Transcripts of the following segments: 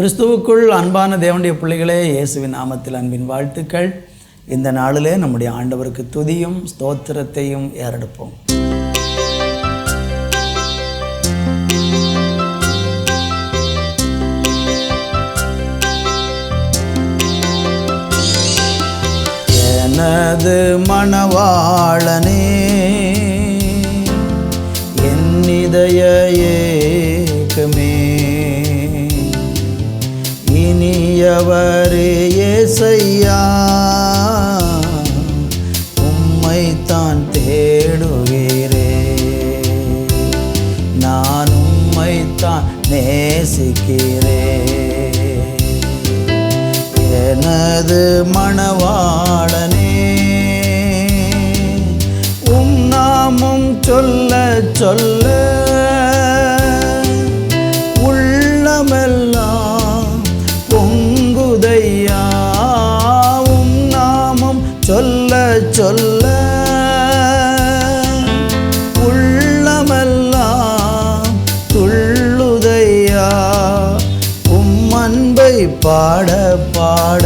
கிறிஸ்துவுக்குள் அன்பான தேவனுடைய பிள்ளைகளே இயேசுவின் நாமத்தில் அன்பின் வாழ்த்துக்கள். இந்த நாளிலே நம்முடைய ஆண்டவருக்கு துதியும் ஸ்தோத்திரத்தையும் ஏறெடுப்போம். எனது மணவாளனே என் இதய இனியவரே ஏசையா தான் தேடுகிறே நான் உம்மை தான் நேசிக்கிறே. எனது மணவாளனே உம் நாமும் சொல்ல சொல்ல பாட பாட.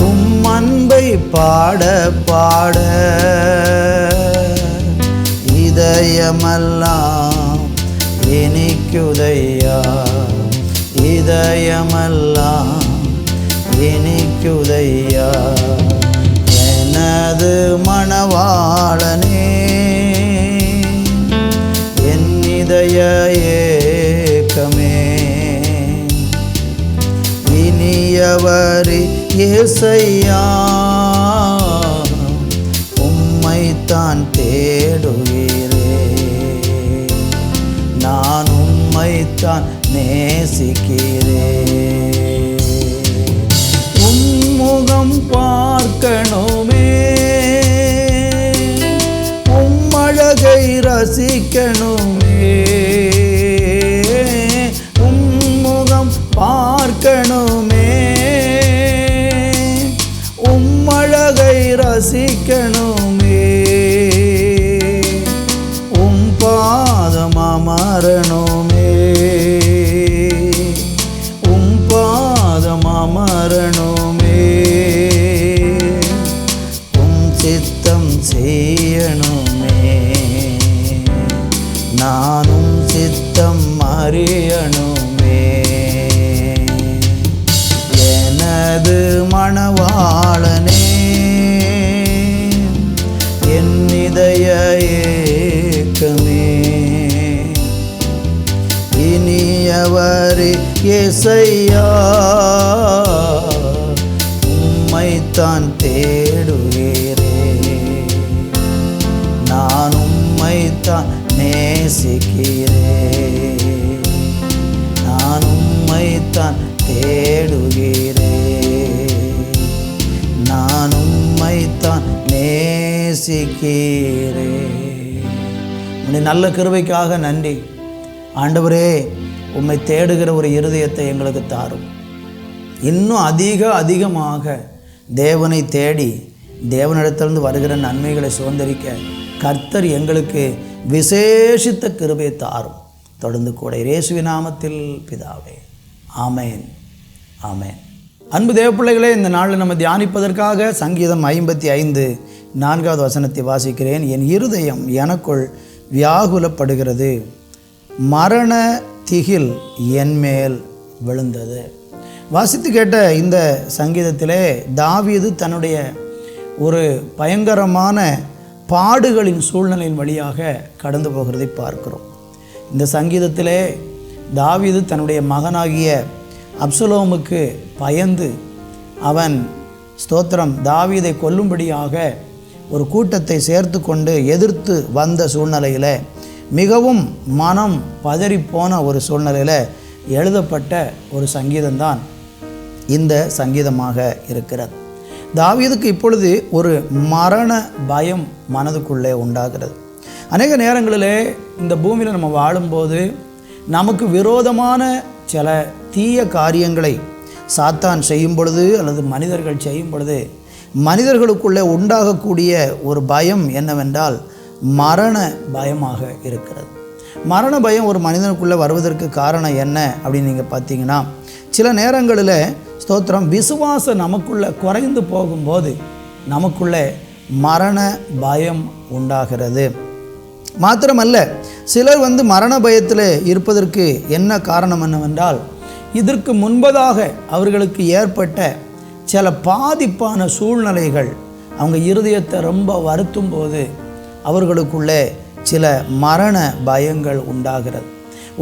உம் அன்பை பாட பாட. இதயமெல்லாம் இனிக்குதையா? இதயமெல்லாம் இனிக்குதையா? எனது இனியவரி ஏசையா உம்மைத்தான் தேடுகிறே. நான் உம்மைத்தான் நேசிக்கிறே. உம்முகம் பார்க்கணுமே. உம்மழகை ரசிக்கணுமே. அமரணுமே உம் பாதம் அமரணுமே. உம் சித்தம் செய்யணுமே. நானும் சித்தம் அறியணும். இனியவரே உம்மைத்தான் தேடுகிறே நான் உம்மைத்தான் நேசிக்கிறே. நான் உம்மைத்தான் தேடுகிறே. நான் உம்மைத்தான் நேசிக்கிறே. உன்னை நல்ல கிருவைக்காக நன்றி. ஆண்டவரே உம்மை தேடுகிற ஒரு இருதயத்தை எங்களுக்கு தாரும். இன்னும் அதிக அதிகமாக தேவனை தேடி தேவனிடத்திலிருந்து வருகிற நன்மைகளை சுதந்திரிக்க கர்த்தர் எங்களுக்கு விசேஷித்த கிருபை தாரும். தொடர்ந்து கூட இயேசுவி நாமத்தில் பிதாவே. ஆமேன். ஆமேன். அன்பு தேவப்பிள்ளைகளே இந்த நாளில் நம்ம தியானிப்பதற்காக சங்கீதம் ஐம்பத்தி ஐந்து நான்காவது வசனத்தை வாசிக்கிறேன். என் இருதயம் எனக்குள் வியாகுலப்படுகிறது. மரண திகில் என்மேல் விழுந்தது. வாசித்து கேட்ட இந்த சங்கீதத்திலே தாவீது தன்னுடைய ஒரு பயங்கரமான பாடுகளின் சூழ்நிலையின் வழியாக கடந்து போகிறதை பார்க்கிறோம். இந்த சங்கீதத்திலே தாவீது தன்னுடைய மகனாகிய அப்சலோமுக்கு பயந்து அவன் ஸ்தோத்திரம் தாவீதை கொல்லும்படியாக ஒரு கூட்டத்தை சேர்த்து கொண்டு எதிர்த்து வந்த சூழ்நிலையில் மிகவும் மனம் பதறிப்போன ஒரு சூழ்நிலையில் எழுதப்பட்ட ஒரு சங்கீதம்தான் இந்த சங்கீதமாக இருக்கிறது. தாவீதுக்கு இப்பொழுது ஒரு மரண பயம் மனதுக்குள்ளே உண்டாகிறது. அநேக நேரங்களிலே இந்த பூமியில் நம்ம வாழும்போது நமக்கு விரோதமான சில தீய காரியங்களை சாத்தான் செய்யும் பொழுது அல்லது மனிதர்கள் செய்யும் பொழுது மனிதர்களுக்குள்ளே உண்டாகக்கூடிய ஒரு பயம் என்னவென்றால் மரண பயமாக இருக்கிறது. மரண பயம் ஒரு மனிதனுக்குள்ளே வருவதற்கு காரணம் என்ன அப்படின்னு நீங்கள் பார்த்தீங்கன்னா சில நேரங்களில் ஸ்தோத்திரம் விசுவாசம் நமக்குள்ளே குறைந்து போகும்போது நமக்குள்ளே மரண பயம் உண்டாகிறது. மாத்திரமல்ல சிலர் வந்து மரண பயத்தில் இருப்பதற்கு என்ன காரணம் என்னவென்றால் இதற்கு முன்பதாக அவர்களுக்கு ஏற்பட்ட சில பாதிப்பான சூழ்நிலைகள் அவங்க இருதயத்தை ரொம்ப வருத்தும் போது அவர்களுக்குள்ளே சில மரண பயங்கள் உண்டாகிறது.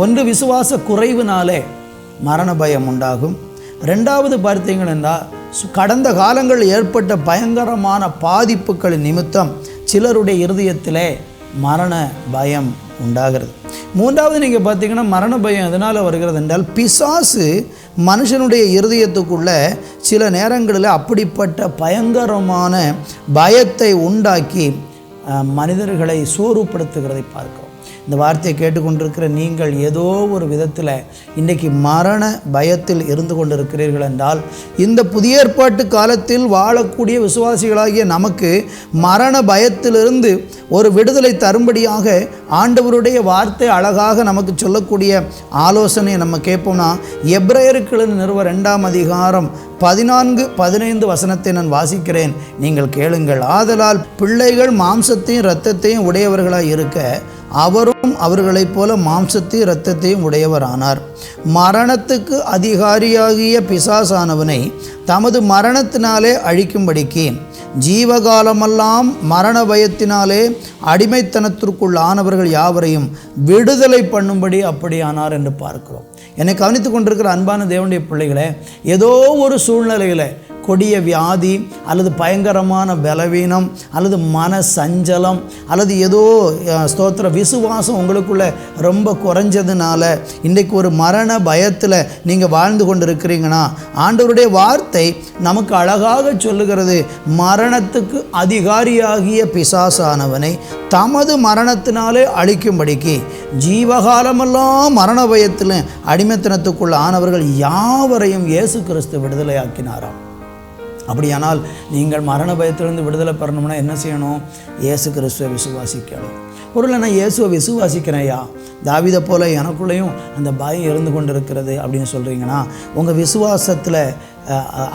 ஒன்று விசுவாச குறைவினாலே மரண பயம் உண்டாகும். ரெண்டாவது பார்த்தீங்கன்னா கடந்த காலங்களில் ஏற்பட்ட பயங்கரமான பாதிப்புகள் நிமித்தம் சிலருடைய இருதயத்திலே மரண பயம் உண்டாகிறது. மூன்றாவது நீங்கள் பார்த்தீங்கன்னா மரண பயம் எதனால் வருகிறது என்றால் பிசாசு மனுஷனுடைய இருதயத்துக்குள்ள சில நேரங்களில் அப்படிப்பட்ட பயங்கரமான பயத்தை உண்டாக்கி மனிதர்களை சோர்வுபடுத்துகிறதை பார்க்கிறோம் இந்த வார்த்தையை கேட்டுக்கொண்டிருக்கிற நீங்கள் ஏதோ ஒரு விதத்தில் இன்றைக்கி மரண பயத்தில் இருந்து கொண்டிருக்கிறீர்கள் என்றால் இந்த புதிய ஏற்பாட்டு காலத்தில் வாழக்கூடிய விசுவாசிகளாகிய நமக்கு மரண பயத்திலிருந்து ஒரு விடுதலை தரும்படியாக ஆண்டவருடைய வார்த்தை அழகாக நமக்கு சொல்லக்கூடிய ஆலோசனையை நம்ம கேட்போம்னா எப்ரேயருக்கு நிறுவ ரெண்டாம் அதிகாரம் பதினான்கு பதினைந்து வசனத்தை நான் வாசிக்கிறேன். நீங்கள் கேளுங்கள். ஆதலால் பிள்ளைகள் மாம்சத்தையும் இரத்தத்தையும் உடையவர்களாக இருக்க அவரும் அவர்களைப் போல மாம்சத்தையும் இரத்தத்தையும் உடையவரானார். மரணத்துக்கு அதிகாரியாகிய பிசாசானவனை தமது மரணத்தினாலே அழிக்கும்படிக்கு ஜீவகாலமெல்லாம் மரண பயத்தினாலே அடிமைத்தனத்திற்குள்ளானவர்கள் யாவரையும் விடுதலை பண்ணும்படி அப்படியானார் என்று பார்க்கிறோம். என்னை கவனித்து கொண்டிருக்கிற அன்பான தேவனுடைய பிள்ளைகளே ஏதோ ஒரு சூழ்நிலையில் கொடிய வியாதி அல்லது பயங்கரமான பலவீனம் அல்லது மன சஞ்சலம் அல்லது ஏதோ ஸ்தோத்திர விசுவாசம் உங்களுக்குள்ள ரொம்ப குறைஞ்சதுனால இன்றைக்கு ஒரு மரண பயத்தில் நீங்கள் வாழ்ந்து கொண்டு இருக்கிறீங்கன்னா ஆண்டவருடைய வார்த்தை நமக்கு அழகாக சொல்லுகிறது மரணத்துக்கு அதிகாரியாகிய பிசாசானவனை தமது மரணத்தினாலே அழிக்கும்படிக்கு. ஜீவகாலமெல்லாம் மரண பயத்தில் அடிமைத்தனத்துக்குள்ள ஆனவர்கள் யாவரையும் இயேசு கிறிஸ்து விடுதலையாக்கினாராம். அப்படியானால் நீங்கள் மரண பயத்திலிருந்து விடுதலை பெறணும்னா என்ன செய்யணும்? இயேசு கிறிஸ்துவை விசுவாசிக்கணும். பொருளை நான் இயேசுவை விசுவாசிக்கிறேன்யா. தாவிதை போல எனக்குள்ளேயும் அந்த பயம் இருந்து கொண்டு இருக்கிறது அப்படின்னு சொல்கிறீங்கன்னா உங்கள் விசுவாசத்தில்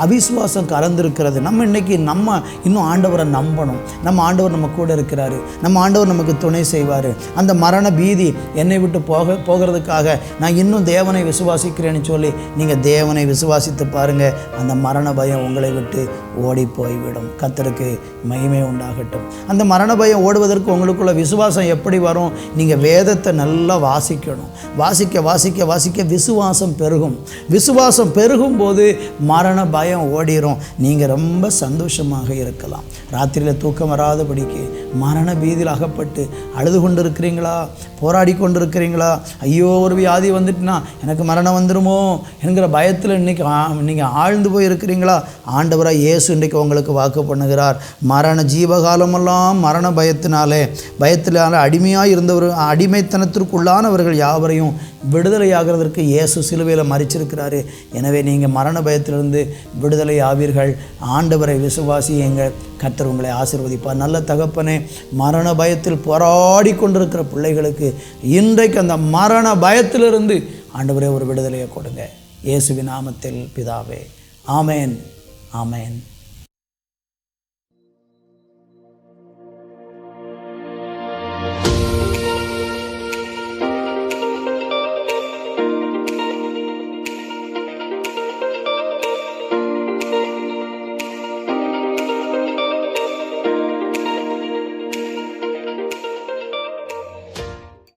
அவிசுவாசம் கலந்துருக்கிறது. நம்ம இன்னைக்கு நம்ம இன்னும் ஆண்டவரை நம்பணும். நம்ம ஆண்டவர் நம்ம கூட இருக்கிறாரு. நம்ம ஆண்டவர் நமக்கு துணை செய்வார். அந்த மரண பீதி என்னை விட்டு போக போகிறதுக்காக நான் இன்னும் தேவனை விசுவாசிக்கிறேன்னு சொல்லி நீங்கள் தேவனை விசுவாசித்து பாருங்கள் அந்த மரண பயம் உங்களை விட்டு ஓடி போய்விடும் கத்தருக்கு மகிமை உண்டாகட்டும். அந்த மரண பயம் ஓடுவதற்கு உங்களுக்குள்ள விசுவாசம் எப்படி வரும்? நீங்கள் வேதத்தை நல்லா வாசிக்கணும். வாசிக்க வாசிக்க வாசிக்க விசுவாசம் பெருகும். விசுவாசம் பெருகும் போது மரண பயம் ஓடிரும். நீங்கள் ரொம்ப சந்தோஷமாக இருக்கலாம். ராத்திரியில் தூக்கம் வராதபடிக்கு மரண பீதியில் அகப்பட்டு அழுது கொண்டு இருக்கிறீங்களா போராடி கொண்டு இருக்கிறீங்களா ஐயோ ஒரு வியாதி வந்துட்டுனா எனக்கு மரணம் வந்துடுமோ என்கிற பயத்தில் இன்னைக்கு நீங்கள் ஆழ்ந்து போய் இருக்கிறீங்களா ஆண்டவராக இயேசு இன்றைக்கு உங்களுக்கு வாக்கு பண்ணுகிறார். மரண ஜீவகாலமெல்லாம் மரண பயத்தினாலே பயத்தினால அடிமையாக இருந்தவர் அடிமைத்தனத்திற்குள்ளானவர்கள் யாவரையும் விடுதலையாகிறதற்கு இயேசு சிலுவையில் மறிச்சிருக்கிறாரு. எனவே நீங்கள் மரண பயத்திலிருந்து விடுதலை ஆவீர்கள். ஆண்டவரை விசுவாசியுங்கள் கர்த்தர் உங்களை ஆசிர்வதிப்பார். நல்ல தகப்பனே மரண பயத்தில் போராடி கொண்டிருக்கிற பிள்ளைகளுக்கு இன்றைக்கு அந்த மரண பயத்திலிருந்து ஆண்டவரே ஒரு விடுதலையை கொடுங்க. இயேசுவின் நாமத்தில் பிதாவே. ஆமேன். ஆமேன்.